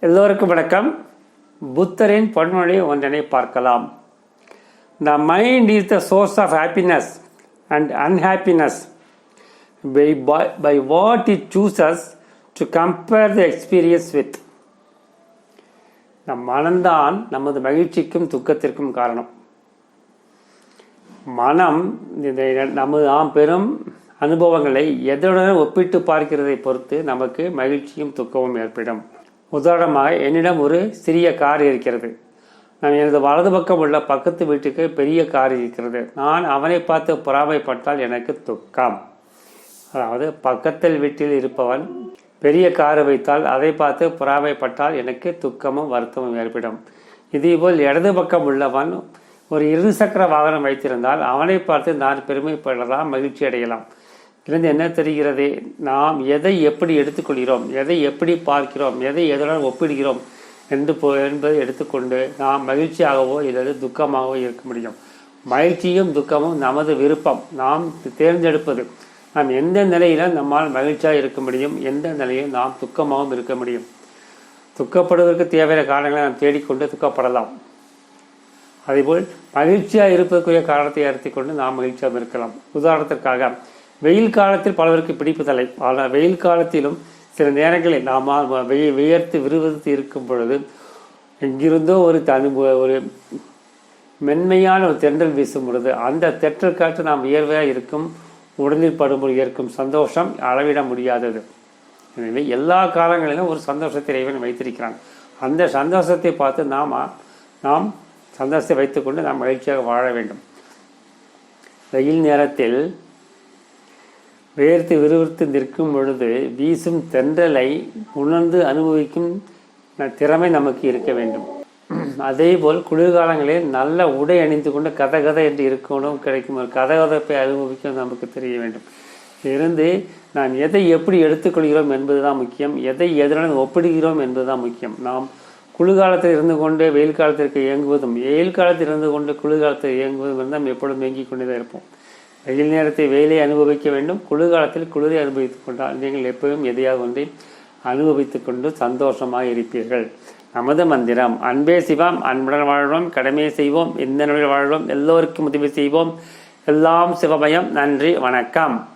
எல்லோருக்கும் வணக்கம். புத்தரின் பொன்மொழி ஒன்றனை பார்க்கலாம். The mind is the source of happiness and unhappiness by by what it chooses to compare the experience with நம் மனம்தான் நமது மகிழ்ச்சிக்கும் துக்கத்திற்கும் காரணம். மனம் இந்த நமது நாம் பெரும் அனுபவங்களை எதனுடன் ஒப்பிட்டு பார்க்கிறதை பொறுத்து நமக்கு மகிழ்ச்சியும் துக்கமும் ஏற்படும். உதாரணமாக என்னிடம் ஒரு சிறிய கார் இருக்கிறது. நான் எனது வலது பக்கம் உள்ள பக்கத்து வீட்டுக்கு பெரிய கார் இருக்கிறது. நான் அவனை பார்த்து பொறாமைப்பட்டால் எனக்கு துக்கம். அதாவது பக்கத்தில் வீட்டில் இருப்பவன் பெரிய காரை வைத்தால் அதை பார்த்து பொறாமைப்பட்டால் எனக்கு துக்கமும் வருத்தமும் ஏற்படும். இதேபோல் இடது பக்கம் உள்ளவன் ஒரு இருசக்கர வாகனம் வைத்திருந்தால் அவனை பார்த்து நான் பெருமைப்படலாம் மகிழ்ச்சி அடையலாம் இருந்து என்ன தெரிகிறது? நாம் எதை எப்படி எடுத்துக்கொள்கிறோம்? எதை எப்படி பார்க்கிறோம்? எதை எதுடன் ஒப்பிடுகிறோம்? என்று போ என்பதை எடுத்துக்கொண்டு நாம் மகிழ்ச்சியாகவோ அல்லது துக்கமாகவோ இருக்க முடியும். மகிழ்ச்சியும் துக்கமும் நமது விருப்பம். நாம் தேர்ந்தெடுப்பது. நாம் எந்த நிலையில நம்மால் மகிழ்ச்சியாக இருக்க முடியும்? எந்த நிலையில் நாம் துக்கமாகவும் இருக்க முடியும்? துக்கப்படுவதற்கு தேவையான காரணங்களை நாம் தேடிக்கொண்டு துக்கப்படலாம். அதேபோல் மகிழ்ச்சியாக இருப்பதற்குரிய காரணத்தை அறித்தி கொண்டு நாம் மகிழ்ச்சியாக இருக்கலாம். உதாரணத்திற்காக வெயில் காலத்தில் பலருக்கு பிடிப்பதில்லை. ஆனால் வெயில் காலத்திலும் சில நேரங்களில் நாம் வெய் வியர்த்து விறுவிறுத்து இருக்கும் பொழுது எங்கிருந்தோ ஒரு தனி ஒரு மென்மையான ஒரு தென்றல் வீசும் பொழுது அந்த தெற்றல் காற்று நாம் வியர்வையாக இருக்கும் உடலில் படும்பொழுது ஏற்கும் சந்தோஷம் அளவிட முடியாதது. எனவே எல்லா காலங்களிலும் ஒரு சந்தோஷத்தை இறைவன் வைத்திருக்கிறான். அந்த சந்தோஷத்தை பார்த்து நாம் நாம் சந்தோஷத்தை வைத்துக்கொண்டு நாம் மகிழ்ச்சியாக வாழ வேண்டும். வெயில் நேரத்தில் வேர்த்து விறுவிறுத்து நிற்கும் பொழுது வீசும் தென்றலை உணர்ந்து அனுபவிக்கும் திறமை நமக்கு இருக்க வேண்டும். அதேபோல் குளிர்காலங்களில் நல்ல உடை அணிந்து கொண்டு கதை கதை என்று இருக்கணும் கிடைக்கும் ஒரு கதகதப்பை அனுபவிக்க நமக்கு தெரிய வேண்டும். இருந்து நாம் எதை எப்படி எடுத்துக்கொள்கிறோம் என்பது தான் முக்கியம். எதை எதனுடன் ஒப்பிடுகிறோம் என்பதுதான் முக்கியம். நாம் குளிர்காலத்தில் இருந்து கொண்டு வெயில் காலத்திற்கு இயங்குவதும் வெயில் காலத்தில் இருந்து கொண்டு குளிர்காலத்தில் இயங்குவதும் இருந்தால் எப்பொழுதும் இயங்கிக் கொண்டே தான் இருப்போம். வெயில் நேரத்தை வெயிலை அனுபவிக்க வேண்டும். குளிர்காலத்தில் குளிரை அனுபவித்துக் கொண்டால் நீங்கள் எப்பவும் எதையாக ஒன்றை அனுபவித்துக் கொண்டு சந்தோஷமாக இருப்பீர்கள். நமது மந்திரம் அன்பே சிவம் அன்புடன் வாழ்வோம் கடமையை செய்வோம் எந்த நிலையில் வாழ்வோம் எல்லோருக்கும் உதவி செய்வோம். எல்லாம் சிவமயம். நன்றி வணக்கம்.